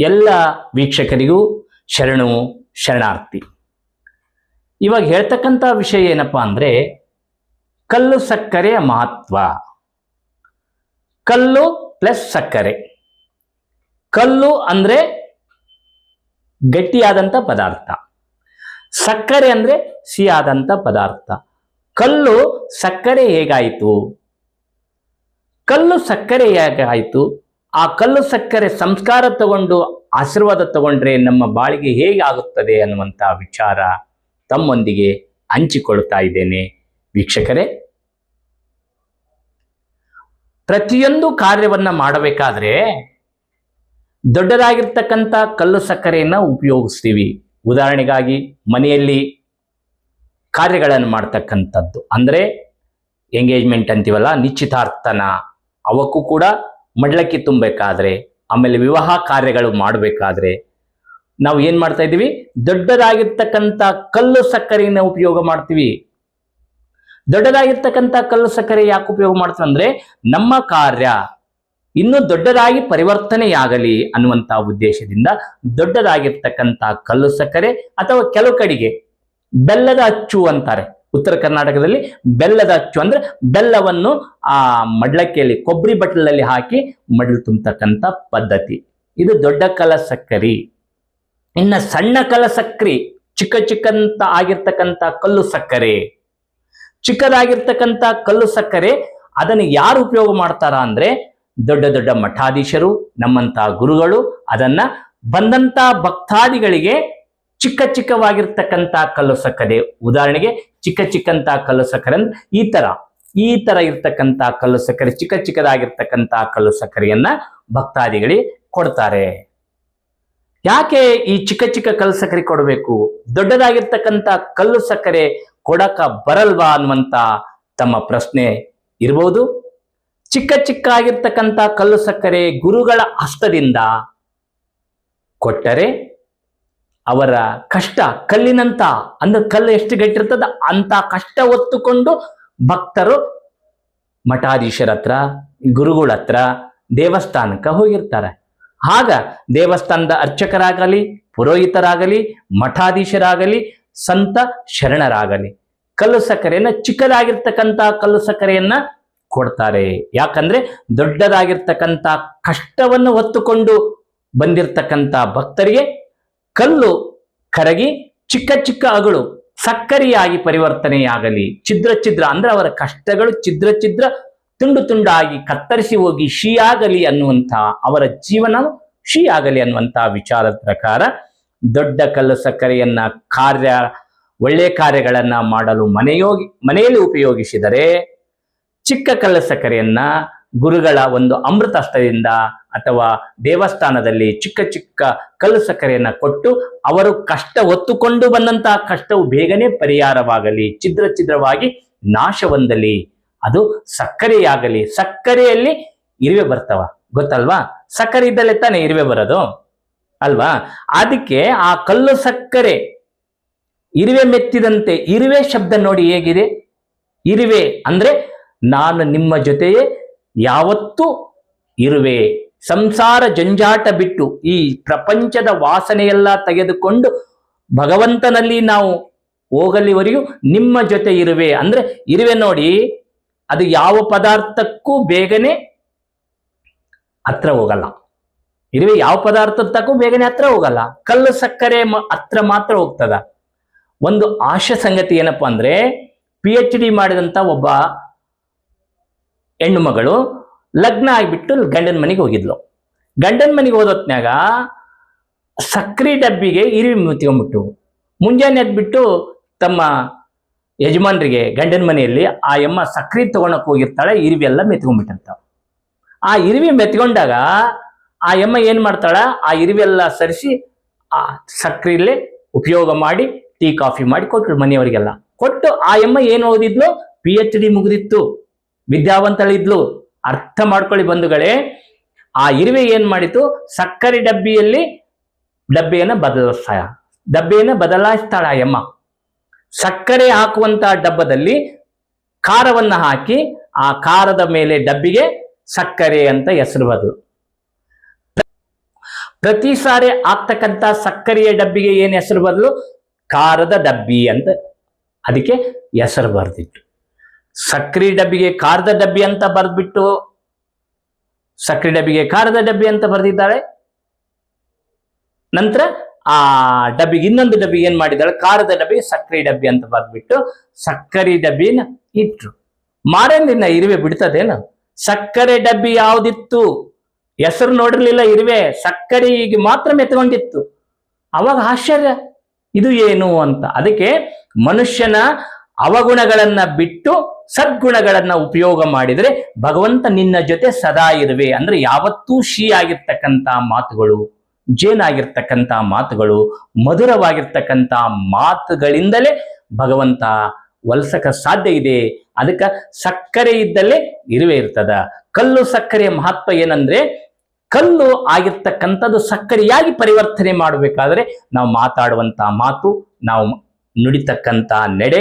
ಎಲ್ಲ ವೀಕ್ಷಕರಿಗೂ ಶರಣು, ಶರಣಾರ್ಥಿ. ಇವಾಗ ಹೇಳ್ತಕ್ಕಂಥ ವಿಷಯ ಏನಪ್ಪ ಅಂದರೆ, ಕಲ್ಲು ಸಕ್ಕರೆಯ ಮಹತ್ವ. ಕಲ್ಲು ಪ್ಲಸ್ ಸಕ್ಕರೆ. ಕಲ್ಲು ಅಂದರೆ ಗಟ್ಟಿಯಾದಂಥ ಪದಾರ್ಥ. ಸಕ್ಕರೆ ಅಂದರೆ ಸಿಹಿಯಾದಂಥ ಪದಾರ್ಥ. ಕಲ್ಲು ಸಕ್ಕರೆ ಹೇಗಾಯಿತು? ಕಲ್ಲು ಸಕ್ಕರೆ ಹೇಗಾಯಿತು? ಆ ಕಲ್ಲು ಸಕ್ಕರೆ ಸಂಸ್ಕಾರ ತಗೊಂಡು ಆಶೀರ್ವಾದ ತಗೊಂಡ್ರೆ ನಮ್ಮ ಬಾಳಿಗೆ ಹೇಗೆ ಆಗುತ್ತದೆ ಅನ್ನುವಂಥ ವಿಚಾರ ತಮ್ಮೊಂದಿಗೆ ಹಂಚಿಕೊಳ್ತಾ ಇದ್ದೇನೆ. ವೀಕ್ಷಕರೇ, ಪ್ರತಿಯೊಂದು ಕಾರ್ಯವನ್ನ ಮಾಡಬೇಕಾದ್ರೆ ದೊಡ್ಡದಾಗಿರ್ತಕ್ಕಂಥ ಕಲ್ಲು ಸಕ್ಕರೆಯನ್ನ ಉಪಯೋಗಿಸ್ತೀವಿ. ಉದಾಹರಣೆಗಾಗಿ ಮನೆಯಲ್ಲಿ ಕಾರ್ಯಗಳನ್ನು ಮಾಡ್ತಕ್ಕಂಥದ್ದು. ಅಂದರೆ ಎಂಗೇಜ್ಮೆಂಟ್ ಅಂತೀವಲ್ಲ, ನಿಶ್ಚಿತಾರ್ಥನ. ಅವಕ್ಕೂ ಕೂಡ ಮಡ್ಲಕ್ಕಿ ತುಂಬಬೇಕಾದ್ರೆ, ಆಮೇಲೆ ವಿವಾಹ ಕಾರ್ಯಗಳು ಮಾಡಬೇಕಾದ್ರೆ ನಾವು ಏನು ಮಾಡ್ತಾ ಇದ್ದೀವಿ? ದೊಡ್ಡದಾಗಿರ್ತಕ್ಕಂಥ ಕಲ್ಲು ಸಕ್ಕರೆಯನ್ನು ಉಪಯೋಗ ಮಾಡ್ತೀವಿ. ದೊಡ್ಡದಾಗಿರ್ತಕ್ಕಂಥ ಕಲ್ಲು ಸಕ್ಕರೆ ಯಾಕೆ ಉಪಯೋಗ ಮಾಡ್ತೀವಿ ಅಂದ್ರೆ, ನಮ್ಮ ಕಾರ್ಯ ಇನ್ನೂ ದೊಡ್ಡದಾಗಿ ಪರಿವರ್ತನೆಯಾಗಲಿ ಅನ್ನುವಂಥ ಉದ್ದೇಶದಿಂದ ದೊಡ್ಡದಾಗಿರ್ತಕ್ಕಂಥ ಕಲ್ಲು ಸಕ್ಕರೆ ಅಥವಾ ಕೆಲವು ಕಡೆಗೆ ಬೆಲ್ಲದ ಅಚ್ಚು ಅಂತಾರೆ. ಉತ್ತರ ಕರ್ನಾಟಕದಲ್ಲಿ ಬೆಲ್ಲದ ಅಚ್ಚು ಅಂದ್ರೆ ಬೆಲ್ಲವನ್ನು ಆ ಮಡ್ಲಕ್ಕಿಯಲ್ಲಿ ಕೊಬ್ಬರಿ ಬಟ್ಟಲಲ್ಲಿ ಹಾಕಿ ಮಡ್ಲು ತುಂಬತಕ್ಕಂಥ ಪದ್ಧತಿ. ಇದು ದೊಡ್ಡ ಕಲ ಸಕ್ಕರಿ. ಇನ್ನ ಸಣ್ಣ ಕಲ ಸಕ್ಕರೆ, ಚಿಕ್ಕ ಚಿಕ್ಕಂತ ಆಗಿರ್ತಕ್ಕಂಥ ಕಲ್ಲು ಸಕ್ಕರೆ. ಚಿಕ್ಕದಾಗಿರ್ತಕ್ಕಂಥ ಕಲ್ಲು ಸಕ್ಕರೆ ಅದನ್ನು ಯಾರು ಉಪಯೋಗ ಮಾಡ್ತಾರ ಅಂದ್ರೆ ದೊಡ್ಡ ದೊಡ್ಡ ಮಠಾಧೀಶರು, ನಮ್ಮಂತ ಗುರುಗಳು ಅದನ್ನ ಬಂದಂತ ಭಕ್ತಾದಿಗಳಿಗೆ ಚಿಕ್ಕ ಚಿಕ್ಕವಾಗಿರ್ತಕ್ಕಂಥ ಕಲ್ಲು ಸಕ್ಕರೆ ಉದಾಹರಣೆಗೆ ಚಿಕ್ಕ ಚಿಕ್ಕಂತ ಕಲ್ಲು ಸಕ್ಕರೆ ಅಂದ್ರೆ ಈ ತರ. ಈ ತರ ಇರ್ತಕ್ಕಂಥ ಕಲ್ಲು ಸಕ್ಕರೆ ಚಿಕ್ಕ ಚಿಕ್ಕದಾಗಿರ್ತಕ್ಕಂಥ ಕಲ್ಲು ಸಕ್ಕರೆಯನ್ನ ಭಕ್ತಾದಿಗಳಿಗೆ ಕೊಡ್ತಾರೆ. ಯಾಕೆ ಈ ಚಿಕ್ಕ ಚಿಕ್ಕ ಕಲ್ಲು ಸಕ್ಕರೆ ಕೊಡಬೇಕು? ದೊಡ್ಡದಾಗಿರ್ತಕ್ಕಂಥ ಕಲ್ಲು ಸಕ್ಕರೆ ಕೊಡಕ ಬರಲ್ವಾ ಅನ್ನುವಂತ ತಮ್ಮ ಪ್ರಶ್ನೆ ಇರಬಹುದು ಚಿಕ್ಕ ಚಿಕ್ಕ ಆಗಿರ್ತಕ್ಕಂಥ ಕಲ್ಲು ಸಕ್ಕರೆ ಗುರುಗಳ ಹಸ್ತದಿಂದ ಕೊಟ್ಟರೆ ಅವರ ಕಷ್ಟ ಕಲ್ಲಿನಂತ ಅಂದ್ರೆ ಕಲ್ಲು ಎಷ್ಟು ಗಟ್ಟಿರ್ತದ? ಅಂತ ಕಷ್ಟ ಹೊತ್ತುಕೊಂಡು ಭಕ್ತರು ಮಠಾಧೀಶರ ಹತ್ರ, ಗುರುಗಳ ಹತ್ರ, ದೇವಸ್ಥಾನಕ್ಕೆ ಹೋಗಿರ್ತಾರೆ. ಆಗ ದೇವಸ್ಥಾನದ ಅರ್ಚಕರಾಗಲಿ, ಪುರೋಹಿತರಾಗಲಿ, ಮಠಾಧೀಶರಾಗಲಿ, ಸಂತ ಶರಣರಾಗಲಿ, ಕಲ್ಲು ಸಕ್ಕರೆಯನ್ನ ಚಿಕ್ಕದಾಗಿರ್ತಕ್ಕಂಥ ಕಲ್ಲು ಸಕ್ಕರೆಯನ್ನ ಕೊಡ್ತಾರೆ. ಯಾಕಂದ್ರೆ ದೊಡ್ಡದಾಗಿರ್ತಕ್ಕಂಥ ಕಷ್ಟವನ್ನು ಹೊತ್ತುಕೊಂಡು ಬಂದಿರತಕ್ಕಂಥ ಭಕ್ತರಿಗೆ ಕಲ್ಲು ಕರಗಿ ಚಿಕ್ಕ ಚಿಕ್ಕ ಅಗಳು ಸಕ್ಕರೆಯಾಗಿ ಪರಿವರ್ತನೆಯಾಗಲಿ. ಛಿದ್ರ ಛಿದ್ರ ಅಂದ್ರೆ ಅವರ ಕಷ್ಟಗಳು ಛಿದ್ರ ಛಿದ್ರ ತುಂಡು ತುಂಡಾಗಿ ಕತ್ತರಿಸಿ ಹೋಗಿ ಶೀಯಾಗಲಿ ಅನ್ನುವಂಥ ಅವರ ಜೀವನ ಶಿಯಾಗಲಿ ಅನ್ನುವಂತಹ ವಿಚಾರದ ಪ್ರಕಾರ ದೊಡ್ಡ ಕಲ್ಲು ಸಕ್ಕರೆಯನ್ನ ಕಾರ್ಯ, ಒಳ್ಳೆ ಕಾರ್ಯಗಳನ್ನ ಮಾಡಲು ಮನೆಯೋಗಿ, ಮನೆಯಲ್ಲಿ ಉಪಯೋಗಿಸಿದರೆ ಚಿಕ್ಕ ಕಲ್ಲು ಸಕ್ಕರೆಯನ್ನ ಗುರುಗಳ ಒಂದು ಅಮೃತ ಹಸ್ತದಿಂದ ಅಥವಾ ದೇವಸ್ಥಾನದಲ್ಲಿ ಚಿಕ್ಕ ಚಿಕ್ಕ ಕಲ್ಲು ಸಕ್ಕರೆಯನ್ನು ಕೊಟ್ಟು ಅವರು ಕಷ್ಟ ಒತ್ತುಕೊಂಡು ಬಂದಂತಹ ಕಷ್ಟವು ಬೇಗನೆ ಪರಿಹಾರವಾಗಲಿ, ಛಿದ್ರ ಛಿದ್ರವಾಗಿ ನಾಶ ಹೊಂದಲಿ ಅದು ಸಕ್ಕರೆಯಾಗಲಿ. ಸಕ್ಕರೆಯಲ್ಲಿ ಇರುವೆ ಬರ್ತವ. ಗೊತ್ತಲ್ವಾ? ಸಕ್ಕರೆ ಇದ್ದಲ್ಲೇ ತಾನೇ ಇರುವೆ ಬರೋದು? ಅಲ್ವಾ? ಅದಕ್ಕೆ ಆ ಕಲ್ಲು ಸಕ್ಕರೆ ಇರುವೆ ಮೆತ್ತಿದಂತೆ, ಇರುವೆ ಶಬ್ದ ನೋಡಿ ಹೇಗಿದೆ? ಇರುವೆ ಅಂದ್ರೆ ನಾನು ನಿಮ್ಮ ಜೊತೆಯೇ ಯಾವತ್ತೂ ಇರುವೆ. ಸಂಸಾರ ಜಂಜಾಟ ಬಿಟ್ಟು ಈ ಪ್ರಪಂಚದ ವಾಸನೆಯೆಲ್ಲ ತೆಗೆದುಕೊಂಡು ಭಗವಂತನಲ್ಲಿ ನಾವು ಹೋಗಲಿವರೆಗೂ ನಿಮ್ಮ ಜೊತೆ ಇರುವೆ. ಅಂದ್ರೆ ಇರುವೆ ನೋಡಿ, ಅದು ಯಾವ ಪದಾರ್ಥಕ್ಕೂ ಬೇಗನೆ ಹತ್ರ ಹೋಗಲ್ಲ. ಇರುವೆ ಯಾವ ಪದಾರ್ಥಕ್ಕೂ ಬೇಗನೆ ಹತ್ರ ಹೋಗಲ್ಲ. ಕಲ್ಲು ಸಕ್ಕರೆ ಹತ್ರ ಮಾತ್ರ ಹೋಗ್ತದ. ಒಂದು ಆಶಾ ಸಂಗತಿ ಏನಪ್ಪಾ ಅಂದ್ರೆ ಪಿ ಎಚ್ ಡಿ ಮಾಡಿದಂತ ಒಬ್ಬ ಹೆಣ್ಣು ಮಗಳು ಲಗ್ನ ಆಗಿಬಿಟ್ಟು ಗಂಡನ ಮನೆಗೆ ಹೋಗಿದ್ಲು. ಗಂಡನ ಮನೆಗೆ ಹೋದೊತ್ನ್ಯಾಗ ಸಕ್ರೆ ಡಬ್ಬಿಗೆ ಇರಿವಿ ಮುತ್ಕೊಂಡ್ಬಿಟ್ಟು ಮುಂಜಾನೆ ಎದ್ಬಿಟ್ಟು ತಮ್ಮ ಯಜಮಾನ್ರಿಗೆ ಗಂಡನ ಮನೆಯಲ್ಲಿ ಆ ಎಮ್ಮ ಸಕ್ರೆ ತಗೊಳಕ್ ಹೋಗಿರ್ತಾಳೆ, ಇರಿವಿ ಎಲ್ಲ ಮೆತ್ಕೊಂಡ್ಬಿಟ್ಟಂತ. ಆ ಇರಿವಿ ಮೆತ್ಕೊಂಡಾಗ ಆ ಎಮ್ಮ ಏನ್ ಮಾಡ್ತಾಳ, ಆ ಇರಿವಿ ಎಲ್ಲ ಸರಿಸಿ ಆ ಸಕ್ರೆಯಲ್ಲೇ ಉಪಯೋಗ ಮಾಡಿ, ಟೀ, ಕಾಫಿ ಮಾಡಿ ಕೊಟ್ಟರು ಮನೆಯವರಿಗೆಲ್ಲ. ಕೊಟ್ಟು ಆ ಎಮ್ಮ ಏನು ಓದಿದ್ಲು? ಪಿ ಎಚ್ ಡಿ ಮುಗಿದಿತ್ತು. ವಿದ್ಯಾವಂತಳಿದ್ಲು. ಅರ್ಥ ಮಾಡ್ಕೊಳ್ಳಿ ಬಂಧುಗಳೇ, ಆ ಇರುವೆ ಏನ್ ಮಾಡಿತು? ಸಕ್ಕರೆ ಡಬ್ಬಿಯಲ್ಲಿ ಡಬ್ಬೆಯನ್ನು ಬದಲಾಯ ಡಬ್ಬೆಯನ್ನು ಬದಲಾಯಿಸ್ತಾಳ ಎಮ್ಮ ಸಕ್ಕರೆ ಹಾಕುವಂತಹ ಡಬ್ಬದಲ್ಲಿ ಖಾರವನ್ನು ಹಾಕಿ, ಆ ಖಾರದ ಮೇಲೆ ಡಬ್ಬಿಗೆ ಸಕ್ಕರೆ ಅಂತ ಹೆಸರು ಬದಲು ಪ್ರತಿ ಸಾರಿ ಆಗ್ತಕ್ಕಂಥ ಸಕ್ಕರೆಯ ಡಬ್ಬಿಗೆ ಏನು ಹೆಸರು ಬದಲು? ಖಾರದ ಡಬ್ಬಿ ಅಂತ. ಅದಕ್ಕೆ ಹೆಸರು ಬರೆದಿಟ್ಟು ಸಕ್ಕರೆ ಡಬ್ಬಿಗೆ ಖಾರದ ಡಬ್ಬಿ ಅಂತ ಬರೆದ್ಬಿಟ್ಟು, ಸಕ್ರಿ ಡಬ್ಬಿಗೆ ಖಾರದ ಡಬ್ಬಿ ಅಂತ ಬರೆದಿದ್ದಾಳೆ. ನಂತರ ಆ ಡಬ್ಬಿಗೆ ಇನ್ನೊಂದು ಡಬ್ಬಿ ಏನ್ ಮಾಡಿದ್ದಾಳೆ? ಖಾರದ ಡಬ್ಬಿ ಸಕ್ಕರೆ ಡಬ್ಬಿ ಅಂತ ಬರೆದ್ಬಿಟ್ಟು ಸಕ್ಕರೆ ಡಬ್ಬಿನ ಇಟ್ರು. ಮಾರೇನಿನ್ನ ಇರುವೆ ಬಿಡ್ತದೇನು? ಸಕ್ಕರೆ ಡಬ್ಬಿ ಯಾವ್ದಿತ್ತು? ಹೆಸರು ನೋಡಿರ್ಲಿಲ್ಲ ಇರುವೆ ಈಗ ಮಾತ್ರ ಮೆತ್ಕೊಂಡಿತ್ತು. ಅವಾಗ ಆಶ್ಚರ್ಯ, ಇದು ಏನು ಅಂತ. ಅದಕ್ಕೆ ಮನುಷ್ಯನ ಅವಗುಣಗಳನ್ನ ಬಿಟ್ಟು ಸದ್ಗುಣಗಳನ್ನ ಉಪಯೋಗ ಮಾಡಿದ್ರೆ ಭಗವಂತ ನಿನ್ನ ಜೊತೆ ಸದಾ ಇರುವೆ. ಅಂದ್ರೆ ಯಾವತ್ತೂ ಶೀ ಆಗಿರ್ತಕ್ಕಂಥ ಮಾತುಗಳು ಜೇನಾಗಿರ್ತಕ್ಕಂಥ ಮಾತುಗಳು, ಮಧುರವಾಗಿರ್ತಕ್ಕಂಥ ಮಾತುಗಳಿಂದಲೇ ಭಗವಂತ ವಲ್ಸಕ ಸಾಧ್ಯ ಇದೆ. ಅದಕ್ಕೆ ಸಕ್ಕರೆ ಇದ್ದಲ್ಲೇ ಇರುವೆ ಇರ್ತದ. ಕಲ್ಲು ಸಕ್ಕರೆಯ ಮಹತ್ವ ಏನಂದ್ರೆ ಕಲ್ಲು ಆಗಿರ್ತಕ್ಕಂಥದ್ದು ಸಕ್ಕರೆಯಾಗಿ ಪರಿವರ್ತನೆ ಮಾಡಬೇಕಾದ್ರೆ ನಾವು ಮಾತಾಡುವಂತ ಮಾತು, ನಾವು ನುಡಿತಕ್ಕಂಥ ನಡೆ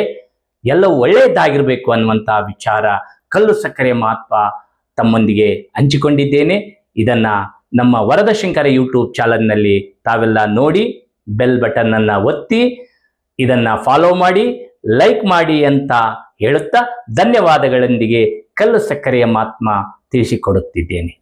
ಎಲ್ಲವೂ ಒಳ್ಳೆಯದಾಗಿರಬೇಕು ಅನ್ನುವಂಥ ವಿಚಾರ ಕಲ್ಲು ಸಕ್ಕರೆ ಮಹತ್ವ ತಮ್ಮೊಂದಿಗೆ ಹಂಚಿಕೊಂಡಿದ್ದೇನೆ. ಇದನ್ನ ನಮ್ಮ ವರದಶಂಕರ ಯೂಟ್ಯೂಬ್ ಚಾನಲ್ನಲ್ಲಿ ತಾವೆಲ್ಲ ನೋಡಿ ಬೆಲ್ ಬಟನ್ ಅನ್ನ ಒತ್ತಿ ಇದನ್ನ ಫಾಲೋ ಮಾಡಿ, ಲೈಕ್ ಮಾಡಿ ಅಂತ ಹೇಳುತ್ತಾ ಧನ್ಯವಾದಗಳೊಂದಿಗೆ ಕಲ್ಲು ಸಕ್ಕರೆಯ ಮಾತ್ಮ ತಿಳಿಸಿಕೊಡುತ್ತಿದ್ದೇನೆ.